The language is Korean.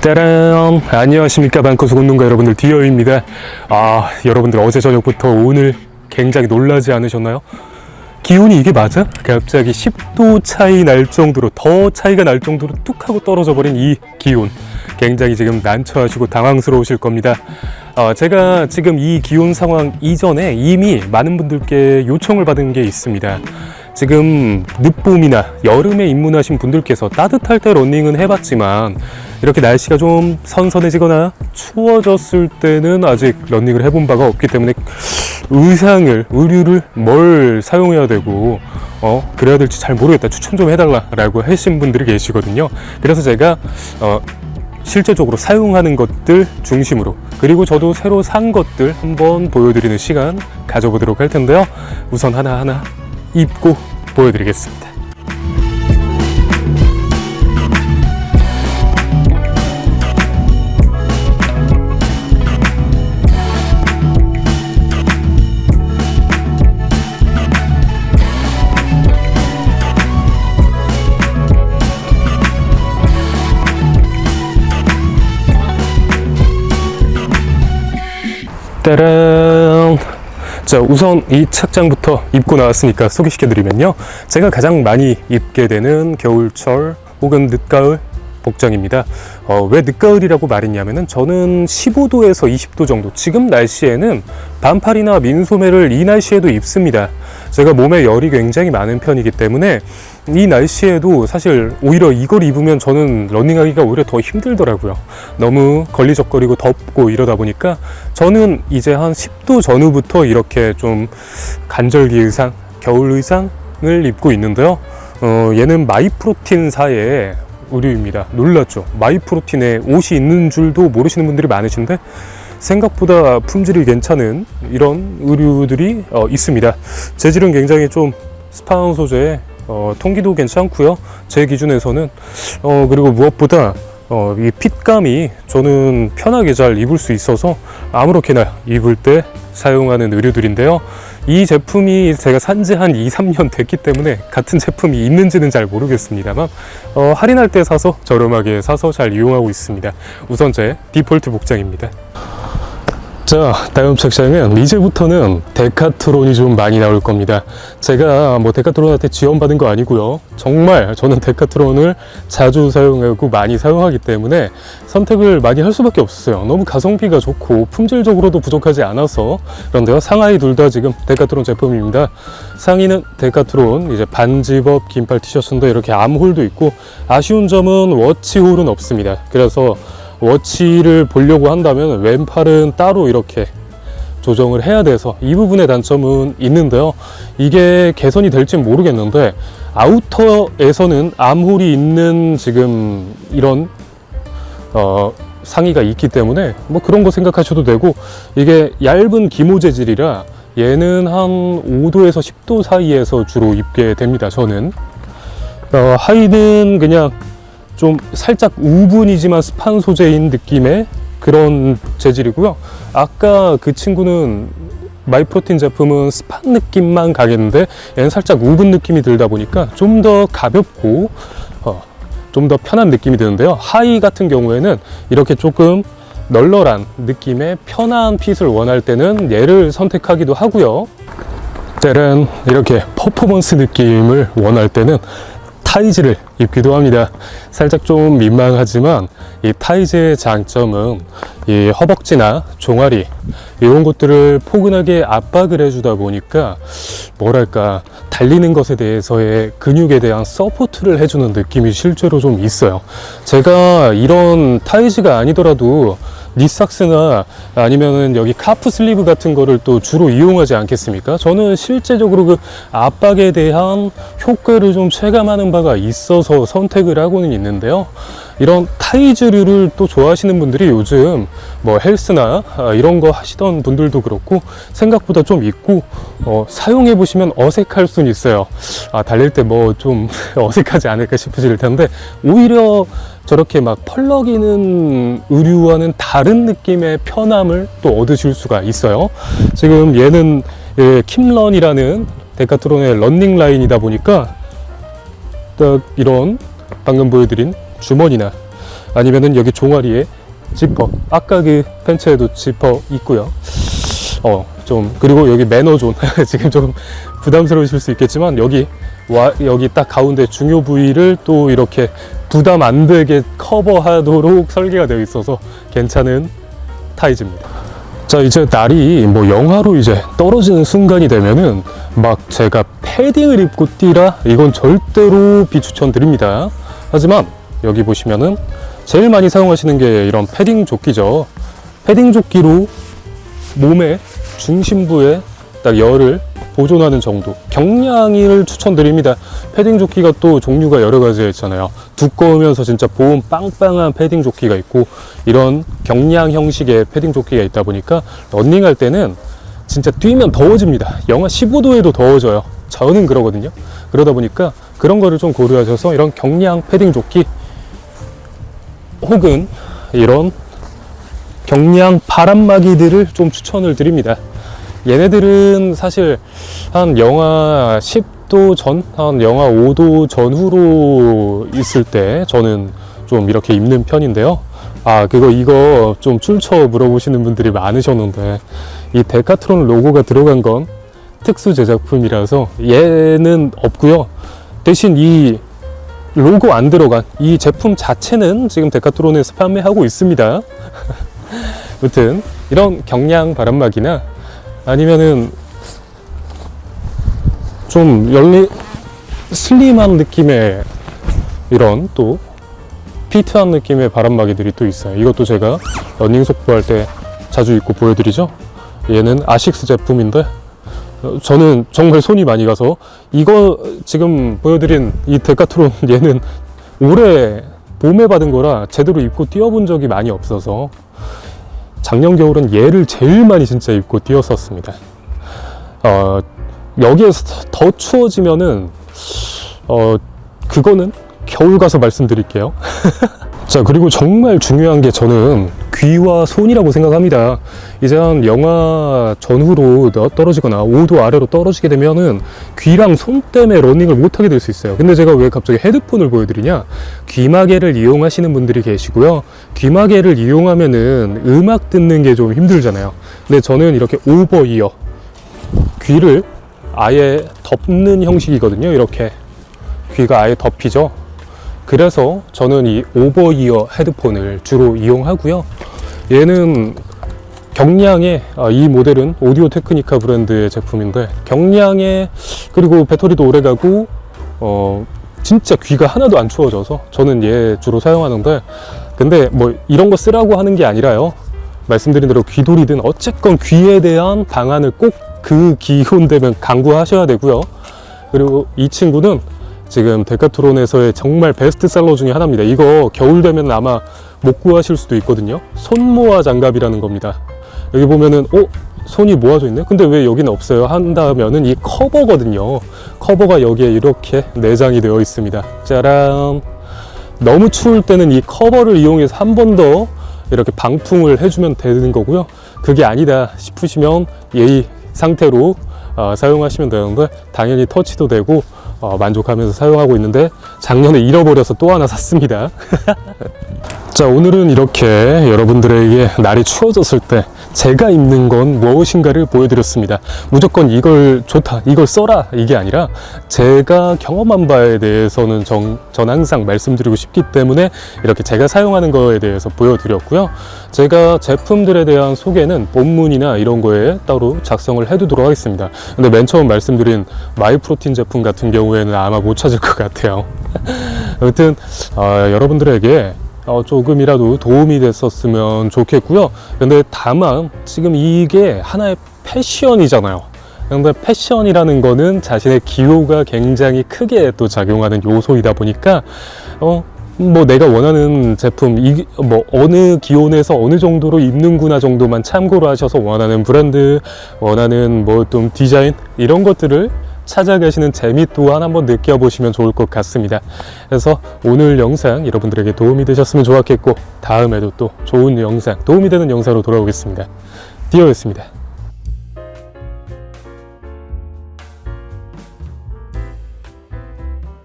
짜란 안녕하십니까 방코스 운동가 여러분들 디어입니다. 아 여러분들 어제 저녁부터 오늘 굉장히 놀라지 않으셨나요? 기온이 이게 맞아? 갑자기 10도 차이 날 정도로 더 차이가 날 정도로 뚝 하고 떨어져 버린 이 기온. 굉장히 지금 난처하시고 당황스러우실 겁니다. 어, 제가 지금 이 기온 상황 이전에 이미 많은 분들께 요청을 받은 게 있습니다. 지금 늦봄이나 여름에 입문하신 분들께서 따뜻할 때 러닝은 해봤지만 이렇게 날씨가 좀 선선해지거나 추워졌을 때는 아직 러닝을 해본 바가 없기 때문에 의상을 의류를 뭘 사용해야 되고 어 그래야 될지 잘 모르겠다. 추천 좀 해달라라고 하신 분들이 계시거든요. 그래서 제가 어 실제적으로 사용하는 것들 중심으로 그리고 저도 새로 산 것들 한번 보여드리는 시간 가져보도록 할 텐데요. 우선 하나하나 입고 보여드리겠습니다 따란. 자 우선 이 착장부터 입고 나왔으니까 소개시켜 드리면요. 제가 가장 많이 입게 되는 겨울철 혹은 늦가을 복장입니다. 어, 왜 늦가을이라고 말했냐면은 저는 15도에서 20도 정도 지금 날씨에는 반팔이나 민소매를 이 날씨에도 입습니다. 제가 몸에 열이 굉장히 많은 편이기 때문에 이 날씨에도 사실 오히려 이걸 입으면 저는 러닝하기가 오히려 더 힘들더라고요. 너무 걸리적거리고 덥고 이러다 보니까 저는 이제 한 10도 전후부터 이렇게 좀 간절기 의상, 겨울 의상을 입고 있는데요. 어, 얘는 마이프로틴사의 의류입니다. 놀랐죠? 마이프로틴에 옷이 있는 줄도 모르시는 분들이 많으신데 생각보다 품질이 괜찮은 이런 의류들이 어, 있습니다. 재질은 굉장히 좀 스파운 소재에 어, 통기도 괜찮고요. 제 기준에서는 어, 그리고 무엇보다 어, 이 핏감이 저는 편하게 잘 입을 수 있어서 아무렇게나 입을 때 사용하는 의류들인데요. 이 제품이 제가 산 지 한 2, 3년 됐기 때문에 같은 제품이 있는지는 잘 모르겠습니다만 어, 할인할 때 사서 저렴하게 사서 잘 이용하고 있습니다. 우선 제 디폴트 복장입니다. 자, 다음 책장은 이제부터는 데카트론이 좀 많이 나올 겁니다. 제가 뭐 데카트론한테 지원받은 거 아니고요. 정말 저는 데카트론을 자주 사용하고 많이 사용하기 때문에 선택을 많이 할 수밖에 없었어요. 너무 가성비가 좋고 품질적으로도 부족하지 않아서 그런데요. 상하이 둘 다 지금 데카트론 제품입니다. 상의는 데카트론 이제 반집업 긴팔 티셔츠인데 이렇게 암홀도 있고 아쉬운 점은 워치홀은 없습니다. 그래서 워치를 보려고 한다면 왼팔은 따로 이렇게 조정을 해야 돼서 이 부분의 단점은 있는데요. 이게 개선이 될지 모르겠는데 아우터에서는 암홀이 있는 지금 이런 어, 상의가 있기 때문에 뭐 그런 거 생각하셔도 되고 이게 얇은 기모 재질이라 얘는 한 5도에서 10도 사이에서 주로 입게 됩니다. 저는 어, 하의는 그냥 좀 살짝 우분이지만 습한 소재인 느낌의 그런 재질이고요. 아까 그 친구는 마이프로틴 제품은 습한 느낌만 가겠는데 얘는 살짝 우분 느낌이 들다 보니까 좀 더 가볍고 어, 좀 더 편한 느낌이 드는데요. 하이 같은 경우에는 이렇게 조금 널널한 느낌의 편한 핏을 원할 때는 얘를 선택하기도 하고요. 때는 이렇게 퍼포먼스 느낌을 원할 때는 타이즈를 입기도 합니다. 살짝 좀 민망하지만 이 타이즈의 장점은 이 허벅지나 종아리 이런 것들을 포근하게 압박을 해주다 보니까 뭐랄까 달리는 것에 대해서의 근육에 대한 서포트를 해주는 느낌이 실제로 좀 있어요. 제가 이런 타이즈가 아니더라도 니삭스나 아니면은 여기 카프 슬리브 같은 거를 또 주로 이용하지 않겠습니까? 저는 실제적으로 그 압박에 대한 효과를 좀 체감하는 바가 있어서 선택을 하고는 있는데요. 이런 타이즈류를 또 좋아하시는 분들이 요즘 뭐 헬스나 아, 이런 거 하시던 분들도 그렇고 생각보다 좀 있고 어, 사용해 보시면 어색할 수는 있어요. 아, 달릴 때 뭐 좀 어색하지 않을까 싶으실 텐데 오히려 저렇게 막 펄럭이는 의류와는 다른 느낌의 편함을 또 얻으실 수가 있어요. 지금 얘는 예, 킴런이라는 데카트론의 런닝 라인이다 보니까 딱 이런 방금 보여드린 주머니나 아니면은 여기 종아리에 지퍼 아까 그 팬츠에도 지퍼 있고요 어 좀 그리고 여기 매너존 지금 좀 부담스러우실 수 있겠지만 여기 와 여기 딱 가운데 중요 부위를 또 이렇게 부담 안 되게 커버하도록 설계가 되어 있어서 괜찮은 타이즈입니다. 자 이제 날이 뭐 영하로 이제 떨어지는 순간이 되면은 막 제가 패딩을 입고 뛰라 이건 절대로 비추천드립니다. 하지만 여기 보시면은 제일 많이 사용하시는 게 이런 패딩 조끼죠. 패딩 조끼로 몸의 중심부에 딱 열을 보존하는 정도. 경량을 추천드립니다. 패딩 조끼가 또 종류가 여러 가지가 있잖아요. 두꺼우면서 진짜 보온 빵빵한 패딩 조끼가 있고 이런 경량 형식의 패딩 조끼가 있다 보니까 런닝할 때는 진짜 뛰면 더워집니다. 영하 15도에도 더워져요. 저는 그러거든요. 그러다 보니까 그런 거를 좀 고려하셔서 이런 경량 패딩 조끼 혹은 이런 경량 바람막이들을 좀 추천을 드립니다. 얘네들은 사실 한 영하 10도 전, 한 영하 5도 전후로 있을 때 저는 좀 이렇게 입는 편인데요. 아, 그거 이거 좀 출처 물어보시는 분들이 많으셨는데 이 데카트론 로고가 들어간 건 특수 제작품이라서 얘는 없고요. 대신 이 로고 안 들어간 이 제품 자체는 지금 데카트론에서 판매하고 있습니다. 아무튼 이런 경량 바람막이나 아니면은 좀 열리 슬림한 느낌의 이런 또 피트한 느낌의 바람막이들이 또 있어요. 이것도 제가 러닝 속보할 때 자주 입고 보여드리죠. 얘는 아식스 제품인데 어, 저는 정말 손이 많이 가서 이거 지금 보여드린 이 데카트론 얘는 올해 봄에 받은 거라 제대로 입고 뛰어본 적이 많이 없어서 작년 겨울은 얘를 제일 많이 진짜 입고 뛰었었습니다. 어, 여기에서 더 추워지면은 어, 그거는 겨울 가서 말씀드릴게요. 자, 그리고 정말 중요한 게 저는 귀와 손이라고 생각합니다. 이제 한 영하 전후로 너- 떨어지거나 5도 아래로 떨어지게 되면은 귀랑 손 때문에 러닝을 못하게 될 수 있어요. 근데 제가 왜 갑자기 헤드폰을 보여드리냐? 귀마개를 이용하시는 분들이 계시고요. 귀마개를 이용하면은 음악 듣는 게 좀 힘들잖아요. 근데 저는 이렇게 오버 이어 귀를 아예 덮는 형식이거든요. 이렇게 귀가 아예 덮이죠. 그래서 저는 이 오버이어 헤드폰을 주로 이용하고요. 얘는 경량의 아, 이 모델은 오디오 테크니카 브랜드의 제품인데 경량에 그리고 배터리도 오래 가고 어 진짜 귀가 하나도 안 추워져서 저는 얘 주로 사용하는데 근데 뭐 이런 거 쓰라고 하는 게 아니라요. 말씀드린 대로 귀돌이든 어쨌건 귀에 대한 방안을 꼭 그 기온 되면 강구하셔야 되고요. 그리고 이 친구는 지금 데카트론에서의 정말 베스트셀러 중에 하나입니다. 이거 겨울 되면 아마 못 구하실 수도 있거든요. 손모아 장갑이라는 겁니다. 여기 보면은 어 손이 모아져 있네. 근데 왜 여기는 없어요? 한다면은 이 커버거든요. 커버가 여기에 이렇게 내장이 되어 있습니다. 짜란. 너무 추울 때는 이 커버를 이용해서 한 번 더 이렇게 방풍을 해주면 되는 거고요. 그게 아니다 싶으시면 이 상태로 어, 사용하시면 되는데 당연히 터치도 되고 어, 만족하면서 사용하고 있는데 작년에 잃어버려서 또 하나 샀습니다. 자 오늘은 이렇게 여러분들에게 날이 추워졌을 때 제가 입는 건 무엇인가를 보여드렸습니다. 무조건 이걸 좋다 이걸 써라 이게 아니라 제가 경험한 바에 대해서는 정, 전 항상 말씀드리고 싶기 때문에 이렇게 제가 사용하는 거에 대해서 보여드렸고요. 제가 제품들에 대한 소개는 본문이나 이런 거에 따로 작성을 해두도록 하겠습니다. 근데 맨 처음 말씀드린 마이프로틴 제품 같은 경우에는 아마 못 찾을 것 같아요. 아무튼 어, 여러분들에게 어, 조금이라도 도움이 됐었으면 좋겠고요. 근데 다만 지금 이게 하나의 패션이잖아요. 근데 패션이라는 거는 자신의 기호가 굉장히 크게 또 작용하는 요소이다 보니까 어, 뭐 내가 원하는 제품 이 뭐 어느 기온에서 어느 정도로 입는구나 정도만 참고로 하셔서 원하는 브랜드 원하는 뭐 좀 디자인 이런 것들을 찾아가시는 재미 또한 한번 느껴보시면 좋을 것 같습니다. 그래서 오늘 영상 여러분들에게 도움이 되셨으면 좋았겠고 다음에도 또 좋은 영상 도움이 되는 영상으로 돌아오겠습니다. 디어였습니다.